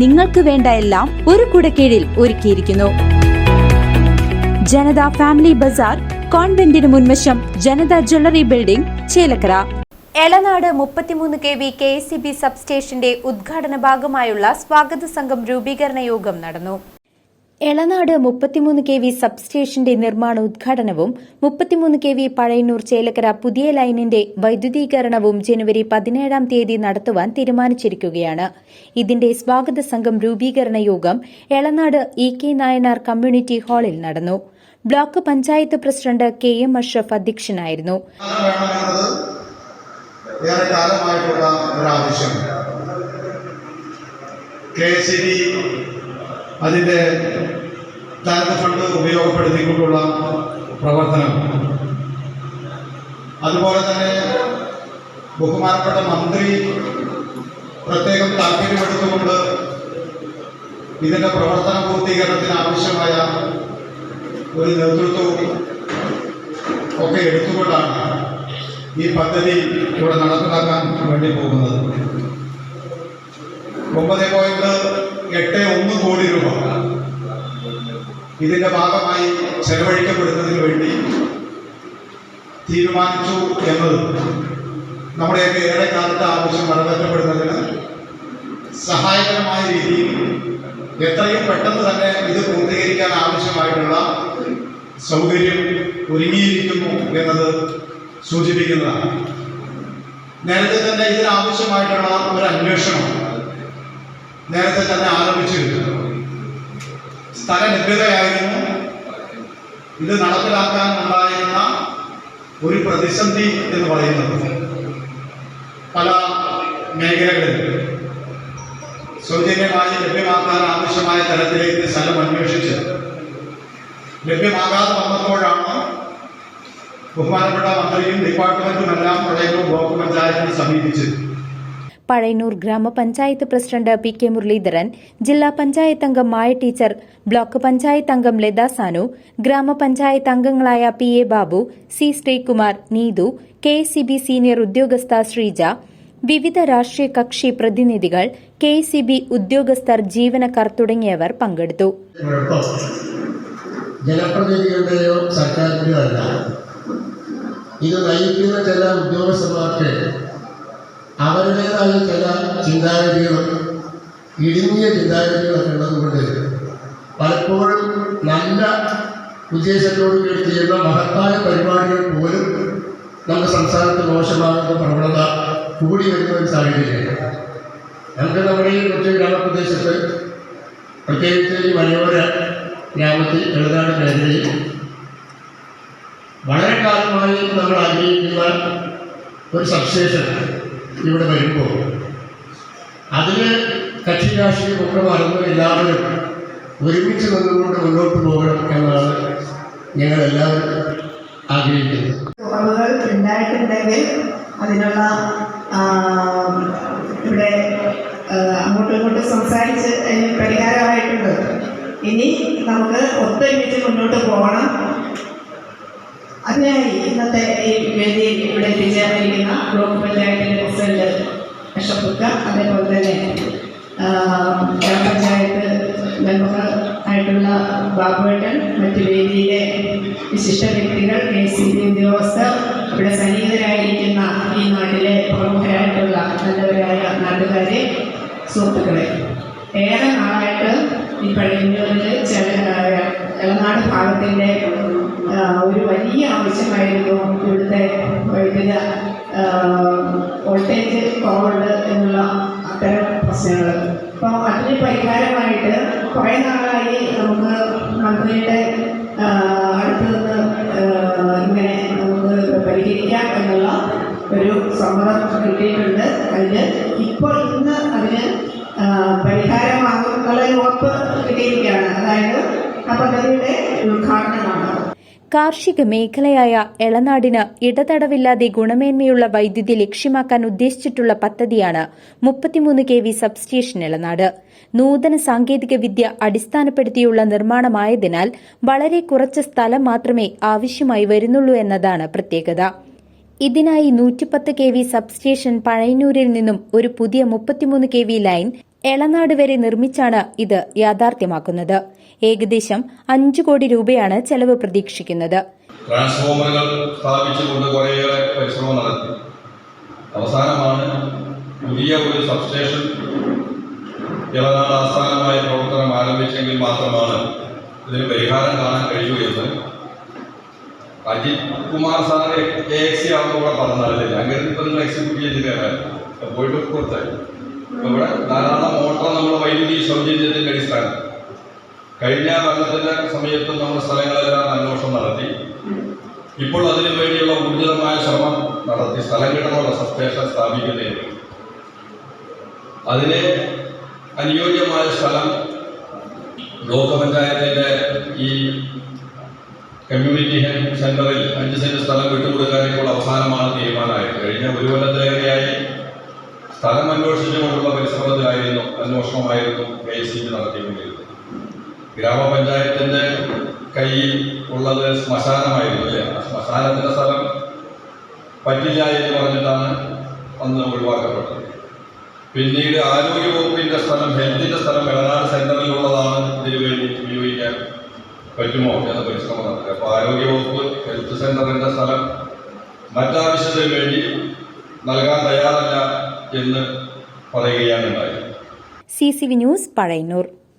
നിങ്ങൾക്ക് വേണ്ട എല്ലാം ഒരു കുടക്കീഴിൽ ഒരുക്കിയിരിക്കുന്നു. ജനത ഫാമിലി ബസാർ കോൺവെന്റിന് മുൻവശം ജനത ജ്വല്ലറി ബിൽഡിംഗ് ചേലക്കര. എളനാട് മുപ്പത്തിമൂന്ന് K V K S E B സബ്സ്റ്റേഷന്റെ ഉദ്ഘാടന ഭാഗമായുള്ള സ്വാഗത സംഘം രൂപീകരണ യോഗം നടന്നു. എളനാട് മുപ്പത്തിമൂന്ന് കെ വി സബ്സ്റ്റേഷന്റെ നിർമ്മാണ ഉദ്ഘാടനവും മുപ്പത്തിമൂന്ന് കെ വി പഴയന്നൂർ ചേലക്കര പുതിയ ലൈനിന്റെ വൈദ്യുതീകരണവും ജനുവരി പതിനേഴാം തീയതി നടത്തുവാൻ തീരുമാനിച്ചിരിക്കുകയാണ്. ഇതിന്റെ സ്വാഗത സംഘം രൂപീകരണ യോഗം Elanad E K Nayanar community ഹാളിൽ നടന്നു. Block panchayat president K M Ashraf അധ്യക്ഷനായിരുന്നു. കെ അതിന്റെ താരത ഫണ്ട് ഉപയോഗപ്പെടുത്തിക്കൊണ്ടുള്ള പ്രവർത്തനം. അതുപോലെ തന്നെ ബഹുമാനപ്പെട്ട മന്ത്രി പ്രത്യേകം താല്പര്യമെടുത്തുകൊണ്ട് ഇതിന്റെ പ്രവർത്തന പൂർത്തീകരണത്തിന് ആവശ്യമായ ഒരു നേതൃത്വവും ഒക്കെ എടുത്തുകൊണ്ടാണ് ഈ പദ്ധതി ഇവിടെ നടപ്പിലാക്കാൻ വേണ്ടി പോകുന്നത്. ഒമ്പത് പോയിന്റ് എട്ട് ഒന്ന് കോടി രൂപ. ഇതിന്റെ ഭാഗമായി ചെലവഴിക്കപ്പെടുന്നതിന് വേണ്ടി തീരുമാനിച്ചു എന്നത് നമ്മുടെയൊക്കെ ഏറെ കാലത്തെ ആവശ്യം നിറവേറ്റപ്പെടുന്നതിന് സഹായകരമായ രീതിയിൽ എത്രയും പെട്ടെന്ന് തന്നെ ഇത് പൂർത്തീകരിക്കാൻ ആവശ്യമായിട്ടുള്ള സൗകര്യം ഒരുങ്ങിയിരിക്കുന്നു എന്നത് സൂചിപ്പിക്കുന്നതാണ്. നേരത്തെ തന്നെ ഇതിനാവശ്യമായിട്ടുള്ള ഒരു അന്വേഷണം നേരത്തെ തന്നെ ആരംഭിച്ചിരുന്നു സ്ഥല ലഭ്യതയായിരുന്നു ഇത് നടപ്പിലാക്കാൻ ഉണ്ടായിരുന്ന ഒരു പ്രതിസന്ധി എന്ന് പറയുന്നത് പല മേഖലകളിൽ സൗജന്യമായി ലഭ്യമാക്കാൻ ആവശ്യമായ തരത്തിലേക്ക് സ്ഥലം അന്വേഷിച്ച് ലഭ്യമാകാതെ വന്നപ്പോഴാണ് ബഹുമാനപ്പെട്ട മന്ത്രിയും ഡിപ്പാർട്ട്മെന്റും എല്ലാം പ്രളയവും ബ്ലോക്ക് പഞ്ചായത്തിനെ സമീപിച്ചത്. പഴയന്നൂർ ഗ്രാമപഞ്ചായത്ത് പ്രസിഡന്റ് പി കെ മുരളീധരൻ ജില്ലാ പഞ്ചായത്ത് അംഗം മായ ടീച്ചർ ബ്ലോക്ക് പഞ്ചായത്ത് അംഗം ലത സാനു ഗ്രാമപഞ്ചായത്ത് അംഗങ്ങളായ P A Babu C Sreekumar Neethu K C B senior ഉദ്യോഗസ്ഥ ശ്രീജ വിവിധ രാഷ്ട്രീയ കക്ഷി പ്രതിനിധികൾ കെ സി ബി ഉദ്യോഗസ്ഥർ ജീവനക്കാർ തുടങ്ങിയവർ പങ്കെടുത്തു. ജനപ്രതിനിധികളുടെയോ സർക്കാരിന്റെയോ അല്ല. ഇത് നയിക്കുന്ന ചില ഉദ്യോഗസ്ഥന്മാർക്ക് അവരുടേതായ ചില ചിന്താഗതികളും ഇടുങ്ങിയ ചിന്താഗതികളൊക്കെ ഉള്ളതുകൊണ്ട് പലപ്പോഴും നല്ല ഉദ്ദേശത്തോടു കൂടി ചെയ്യുന്ന മഹത്തായ പരിപാടികൾ പോലും നമ്മുടെ സംസ്ഥാനത്ത് മോശമാകുന്ന പ്രവണത കൂടി വരുന്ന ഒരു സാഹചര്യമാണ്. നമുക്ക് നമ്മുടെ ഈ കൊച്ചു ഗ്രാമപ്രദേശത്ത് പ്രത്യേകിച്ച് ഈ മലയോര ഗ്രാമത്തിൽ എഴുതാട് മേഖലയിൽ വളരെ കാലമായി നമ്മൾ ആഗ്രഹിക്കുന്ന ഒരു സബ്സ്റ്റേഷൻ ഇവിടെ വരുമ്പോൾ അതിന് കക്ഷി രാഷ്ട്രീയമൊക്കെ മറന്ന് എല്ലാവരും ഒരുമിച്ച് നിന്നുകൊണ്ട് മുന്നോട്ട് പോകണം എന്നാണ് ഞങ്ങളെല്ലാവരും ആഗ്രഹിക്കുന്നത്. കുറവുകൾ ഉണ്ടായിട്ടുണ്ടെങ്കിൽ അതിനുള്ള ഇവിടെ അങ്ങോട്ടും ഇങ്ങോട്ടും സംസാരിച്ച് അതിന് പരിഹാരമായിട്ടുണ്ട്. ഇനി നമുക്ക് ഒത്തൊരുമിച്ച് മുന്നോട്ട് പോകണം. അതിനായി ഇന്നത്തെ ഈ വേദിയിൽ ഇവിടെ എത്തിച്ചേർന്നിരിക്കുന്ന ബ്ലോക്ക് പ്രസിഡന്റ് അഷഫുക്ക അതേപോലെ തന്നെ ഗ്രാമപഞ്ചായത്ത് മെമ്പർ ആയിട്ടുള്ള ബാബുവേട്ടൻ മറ്റ് വേദിയിലെ വിശിഷ്ട വ്യക്തികൾ കെ സി ബി ഉദ്യോഗസ്ഥർ ഇവിടെ സന്നിഹിതരായിരിക്കുന്ന ഈ നാട്ടിലെ പ്രമുഖരായിട്ടുള്ള നല്ലവരായ നാട്ടുകാരെ സുഹൃത്തുക്കളെ. ഏറെ നാളായിട്ട് ഈ പഴയന്നൂരിൽ ചില ഇളനാട് ഭാഗത്തിന്റെ ഒരു വലിയ ആവശ്യമായിരുന്നു ഇവിടുത്തെ വൈദ്യുത വോൾട്ടേജ് കുറവുണ്ട് എന്നുള്ള അത്തരം പ്രശ്നങ്ങൾ. അപ്പോൾ അതിന് പരിഹാരമായിട്ട് കുറേ നാളായി നമുക്ക് മന്ത്രിയുടെ അടുത്ത് നിന്ന് ഇങ്ങനെ നമുക്ക് പരിഹരിക്കാം എന്നുള്ള ഒരു സമ്മതം കിട്ടിയിട്ടുണ്ട്. അതിന് ഇപ്പോൾ ഇന്ന് അതിന് പരിഹാരമാകും എന്നുള്ള ഉറപ്പ് കിട്ടിയിരിക്കുകയാണ്. അതായത് പദ്ധതിയുടെ ഉദ്ഘാടനമാണ്. കാർഷിക മേഖലയായ എളനാടിന് ഇടതടവില്ലാതെ ഗുണമേന്മയുള്ള വൈദ്യുതി ലക്ഷ്യമാക്കാൻ ഉദ്ദേശിച്ചിട്ടുള്ള പദ്ധതിയാണ് മുപ്പത്തിമൂന്ന് കെ വി സബ്സ്റ്റേഷൻ എളനാട്. നൂതന സാങ്കേതിക വിദ്യ അടിസ്ഥാനപ്പെടുത്തിയുള്ള നിർമ്മാണമായതിനാൽ വളരെ കുറച്ച് സ്ഥലം മാത്രമേ ആവശ്യമായി വരുന്നുള്ളൂ എന്നതാണ് പ്രത്യേകത. ഇതിനായി നൂറ്റിപ്പത്ത് കെ വി സബ്സ്റ്റേഷൻ പഴയന്നൂരിൽ നിന്നും ഒരു പുതിയ മുപ്പത്തിമൂന്ന് കെ വി ലൈൻ എളനാട് വരെ നിർമ്മിച്ചാണ് ഇത് യാഥാർത്ഥ്യമാക്കുന്നത്. ഏകദേശം അഞ്ചു കോടി രൂപയാണ് ചെലവ് പ്രതീക്ഷിക്കുന്നത്. ട്രാൻസ്ഫോമറുകൾ സ്ഥാപിച്ചുകൊണ്ട് കുറേയേറെ പരിശ്രമം നടത്തി. അവസാനമാണ് പുതിയ ഒരു സബ്സ്റ്റേഷൻ ഇളനാട് ആസ്ഥാനമായ പ്രവർത്തനം ആരംഭിച്ചെങ്കിൽ മാത്രമാണ് ഇതിന് പരിഹാരം കാണാൻ കഴിയൂ എന്ന്. Ajith Kumar sir A X C ആണെന്ന് ഇവിടെ പറഞ്ഞാലില്ല? അങ്ങനെ എക്സിക്യൂട്ടീവ് എഞ്ചിനീയറാണ് പോയിട്ട് കൊടുത്തായി ഇവിടെ ധാരാളം മോട്ടോർ നമ്മൾ വൈദ്യുതി സൗജന്യത്തിന്റെ അടിസ്ഥാനം കഴിഞ്ഞ ഭരണത്തിന്റെ സമയത്ത് നമ്മുടെ സ്ഥലങ്ങളെല്ലാം അന്വേഷണം നടത്തി. ഇപ്പോൾ അതിനു വേണ്ടിയുള്ള ഊർജിതമായ ശ്രമം നടത്തി. സ്ഥലം കിടന്നുള്ള സബ്സ്റ്റേഷൻ സ്ഥാപിക്കുന്നതിന്. അതിന് അനുയോജ്യമായ സ്ഥലം ബ്ലോക്ക് പഞ്ചായത്തിന്റെ ഈ കമ്മ്യൂണിറ്റി ഹെൽത്ത് സെന്ററിൽ അഞ്ച് സെന്റ് സ്ഥലം വിട്ടുകൊടുക്കാൻ ഇപ്പോൾ അവസാനമാണ് തീരുമാനമായത്. കഴിഞ്ഞ ഒരു കൊല്ലത്തിലേറെയായി സ്ഥലം അന്വേഷിച്ചുകൊണ്ടുള്ള പരിശ്രമത്തിലായിരുന്നു അന്വേഷണമായിരുന്നു കെ സി ബി നടത്തിക്കൊണ്ടിരുന്നത്. ഗ്രാമപഞ്ചായത്തിന്റെ കയ്യിൽ ഉള്ളത് ശ്മശാനമായിരുന്നു അല്ലേ? ആ ശ്മശാനത്തിന്റെ സ്ഥലം പറ്റില്ല എന്ന് പറഞ്ഞിട്ടാണ് അന്ന് ഒഴിവാക്കപ്പെട്ടത്. പിന്നീട് ആരോഗ്യ വകുപ്പിന്റെ സ്ഥലം ഹെൽത്തിന്റെ സ്ഥലം വെളനാട് സെന്ററിലുള്ളതാണ് ഇതിനു വേണ്ടി ഉപയോഗിക്കാൻ പറ്റുമോ എന്ന പരിശ്രമം നടത്തുക അപ്പോൾ ആരോഗ്യ വകുപ്പ് ഹെൽത്ത് സെന്ററിന്റെ സ്ഥലം മറ്റാവശ്യത്തിന് വേണ്ടി നൽകാൻ തയ്യാറല്ല എന്ന് പറയുകയാണ് ഉണ്ടായത്. C C V news Pazhayannur.